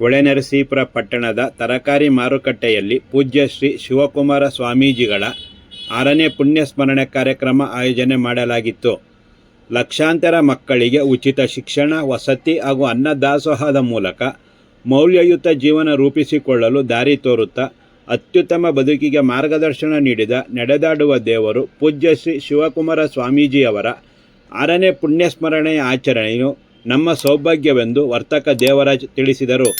ಹೊಳೆನರಸೀಪುರ ಪಟ್ಟಣದ ತರಕಾರಿ ಮಾರುಕಟ್ಟೆಯಲ್ಲಿ ಪೂಜ್ಯ ಶ್ರೀ ಶಿವಕುಮಾರ ಸ್ವಾಮೀಜಿಗಳ ಆರನೇ ಪುಣ್ಯ ಸ್ಮರಣೆ ಕಾರ್ಯಕ್ರಮ ಆಯೋಜನೆ ಮಾಡಲಾಗಿತ್ತು. ಲಕ್ಷಾಂತರ ಮಕ್ಕಳಿಗೆ ಉಚಿತ ಶಿಕ್ಷಣ, ವಸತಿ ಹಾಗೂ ಅನ್ನದಾಸೋಹದ ಮೂಲಕ ಮೌಲ್ಯಯುತ ಜೀವನ ರೂಪಿಸಿಕೊಳ್ಳಲು ದಾರಿ ತೋರುತ್ತಾ ಅತ್ಯುತ್ತಮ ಬದುಕಿಗೆ ಮಾರ್ಗದರ್ಶನ ನೀಡಿದ ನಡೆದಾಡುವ ದೇವರು ಪೂಜ್ಯ ಶ್ರೀ ಶಿವಕುಮಾರ ಸ್ವಾಮೀಜಿಯವರ ಆರನೇ ಪುಣ್ಯಸ್ಮರಣೆಯ ಆಚರಣೆಯು ನಮ್ಮ ಸೌಭಾಗ್ಯವೆಂದು ವರ್ತಕ ದೇವರಾಜ್ ತಿಳಿಸಿದರು.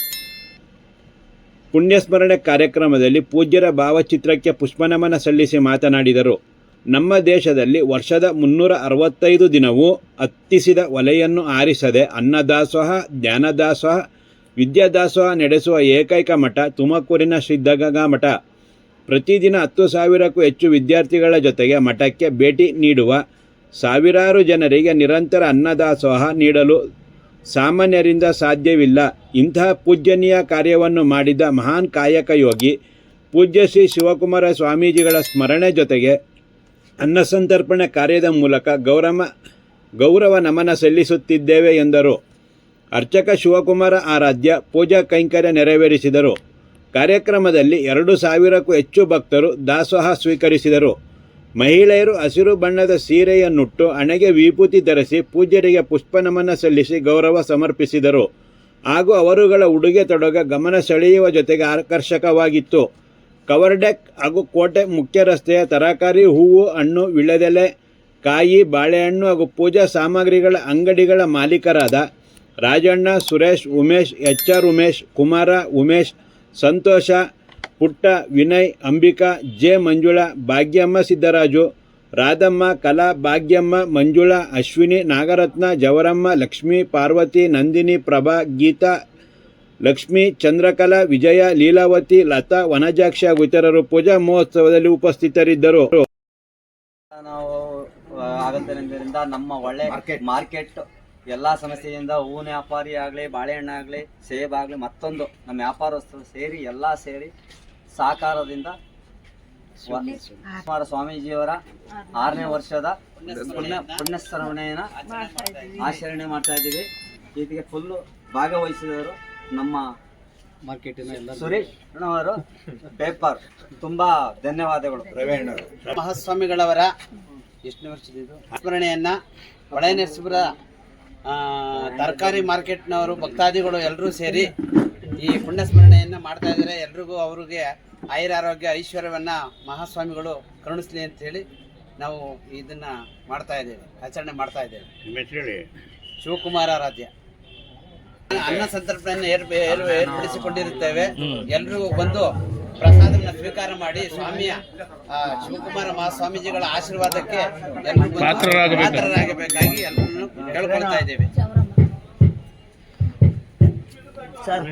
ಪುಣ್ಯಸ್ಮರಣೆ ಕಾರ್ಯಕ್ರಮದಲ್ಲಿ ಪೂಜ್ಯರ ಭಾವಚಿತ್ರಕ್ಕೆ ಪುಷ್ಪನಮನ ಸಲ್ಲಿಸಿ ಮಾತನಾಡಿದರು. ನಮ್ಮ ದೇಶದಲ್ಲಿ ವರ್ಷದ ಮುನ್ನೂರ ಅರವತ್ತೈದು ದಿನವೂ ಹತ್ತಿಸಿದ ಒಲೆಯನ್ನು ಆರಿಸದೆ ಅನ್ನದಾಸೋಹ, ಜ್ಞಾನದಾಸೋಹ, ವಿದ್ಯಾದಾಸೋಹ ನಡೆಸುವ ಏಕೈಕ ಮಠ ತುಮಕೂರಿನ ಸಿದ್ಧಗಂಗಾ ಮಠ. ಪ್ರತಿದಿನ ಹತ್ತು ಸಾವಿರಕ್ಕೂ ಹೆಚ್ಚು ವಿದ್ಯಾರ್ಥಿಗಳ ಜೊತೆಗೆ ಮಠಕ್ಕೆ ಭೇಟಿ ನೀಡುವ ಸಾವಿರಾರು ಜನರಿಗೆ ನಿರಂತರ ಅನ್ನದಾಸೋಹ ನೀಡಲು ಸಾಮಾನ್ಯರಿಂದ ಸಾಧ್ಯವಿಲ್ಲ. ಇಂತಹ ಪೂಜ್ಯನೀಯ ಕಾರ್ಯವನ್ನು ಮಾಡಿದ ಮಹಾನ್ ಕಾಯಕ ಯೋಗಿ ಪೂಜ್ಯ ಶ್ರೀ ಶಿವಕುಮಾರ ಸ್ವಾಮೀಜಿಗಳ ಸ್ಮರಣೆ ಜೊತೆಗೆ ಅನ್ನಸಂತರ್ಪಣೆ ಕಾರ್ಯದ ಮೂಲಕ ಗೌರವ ಗೌರವ ನಮನ ಸಲ್ಲಿಸುತ್ತಿದ್ದೇವೆ ಎಂದರು. ಅರ್ಚಕ ಶಿವಕುಮಾರ ಆರಾಧ್ಯ ಪೂಜಾ ಕೈಂಕರ್ಯ ನೆರವೇರಿಸಿದರು. ಕಾರ್ಯಕ್ರಮದಲ್ಲಿ ಎರಡು ಸಾವಿರಕ್ಕೂ ಹೆಚ್ಚು ಭಕ್ತರು ದಾಸೋಹ ಸ್ವೀಕರಿಸಿದರು. ಮಹಿಳೆಯರು ಹಸಿರು ಬಣ್ಣದ ಸೀರೆಯನ್ನುಟ್ಟು ಹಣೆಗೆ ವಿಭೂತಿ ಧರಿಸಿ ಪೂಜ್ಯರಿಗೆ ಪುಷ್ಪ ನಮನ ಸಲ್ಲಿಸಿ ಗೌರವ ಸಮರ್ಪಿಸಿದರು. ಹಾಗೂ ಅವರುಗಳ ಉಡುಗೆ ತೊಡಗ ಗಮನ ಸೆಳೆಯುವ ಜೊತೆಗೆ ಆಕರ್ಷಕವಾಗಿತ್ತು. ಕವರ್ಡೆಕ್ ಹಾಗೂ ಕೋಟೆ ಮುಖ್ಯ ರಸ್ತೆಯ ತರಕಾರಿ, ಹೂವು, ಹಣ್ಣು, ವಿಳೆದೆಲೆ, ಕಾಯಿ, ಬಾಳೆಹಣ್ಣು ಹಾಗೂ ಪೂಜಾ ಸಾಮಗ್ರಿಗಳ ಅಂಗಡಿಗಳ ಮಾಲೀಕರಾದ Rajanna, Suresh, Umesh, H R Umesh, Kumara, Umesh, Santosha Putta Vinay Ambika J. Manjula Bhagyamma Siddaraju Radhamma Kala Bhagyamma Manjula Ashwini Nagaratna ಜವರಮ್ಮ Lakshmi Parvati Nandini Prabha Geetha Lakshmi Chandrakala ವಿಜಯ ಲೀಲಾವತಿ ಲತಾ ವನಜಾಕ್ಷ ಹಾಗೂ ಇತರರು ಪೂಜಾ ಮಹೋತ್ಸವದಲ್ಲಿ ಉಪಸ್ಥಿತರಿದ್ದರು. ನಾವು ನಮ್ಮ ಒಳ್ಳೆ ಮಾರ್ಕೆಟ್ ಎಲ್ಲ ಸಮಸ್ಯೆಯಿಂದ ಹೂವಿನ ವ್ಯಾಪಾರಿ ಆಗಲಿ ಬಾಳೆಹಣ್ಣು ಆಗಲಿ ಸೇಬ್ ಆಗಲಿ ಮತ್ತೊಂದು ನಮ್ಮ ವ್ಯಾಪಾರಸ್ಥರು ಸೇರಿ ಎಲ್ಲ ಸೇರಿ ಸಹಕಾರದಿಂದ ಸ್ವಾಮೀಜಿಯವರ ಆರನೇ ವರ್ಷದ ಪುಣ್ಯ ಸ್ಮರಣೆಯನ್ನ ಆಚರಣೆ ಮಾಡ್ತಾ ಇದ್ದೀವಿ. ಇದಕ್ಕೆ ಫುಲ್ಲು ಭಾಗವಹಿಸಿದವರು ನಮ್ಮ ಸುರೇಶ್ ಅವರು ಪೇಪರ್. ತುಂಬಾ ಧನ್ಯವಾದಗಳು. ಮಹಾಸ್ವಾಮಿಗಳವರ ಎಷ್ಟನೇ ವರ್ಷದ ಇದು? ಸ್ಮರಣೆಯನ್ನ ಹೊಳೆನರಸೀಪುರ ತರಕಾರಿ ಮಾರ್ಕೆಟ್ನವರು ಭಕ್ತಾದಿಗಳು ಎಲ್ಲರೂ ಸೇರಿ ಈ ಪುಣ್ಯ ಸ್ಮರಣೆಯನ್ನು ಮಾಡ್ತಾ ಇದ್ದಾರೆ ಎಲ್ರಿಗೂ ಅವ್ರಿಗೆ ಆಯುರ ಆರೋಗ್ಯ ಐಶ್ವರ್ಯವನ್ನ ಮಹಾಸ್ವಾಮಿಗಳು ಕರುಣಿಸ್ಲಿ ಅಂತ ಹೇಳಿ ನಾವು ಇದನ್ನ ಮಾಡ್ತಾ ಇದ್ದೇವೆ ಆಚರಣೆ ಮಾಡ್ತಾ ಇದ್ದೇವೆ. ಶಿವಕುಮಾರ ಆರಾಧ್ಯ. ಅನ್ನ ಸಂತರ್ಪಣೆಯನ್ನು ಏರ್ ಏರ್ ಏರ್ಪಡಿಸಿಕೊಂಡಿರುತ್ತೇವೆ. ಎಲ್ರಿಗೂ ಬಂದು ಪ್ರಸಾದವನ್ನು ಸ್ವೀಕಾರ ಮಾಡಿ ಸ್ವಾಮಿಯ ಆ, ಶಿವಕುಮಾರ ಮಹಾಸ್ವಾಮೀಜಿಗಳ ಆಶೀರ್ವಾದಕ್ಕೆ ಎಲ್ಲರೂ ಪಾತ್ರರಾಗಬೇಕಾಗಿ. ಎಲ್ಲರನ್ನು ಕೇಳ್ಕೊಳ್ತಾ ಇದ್ದೇವೆ. సార్.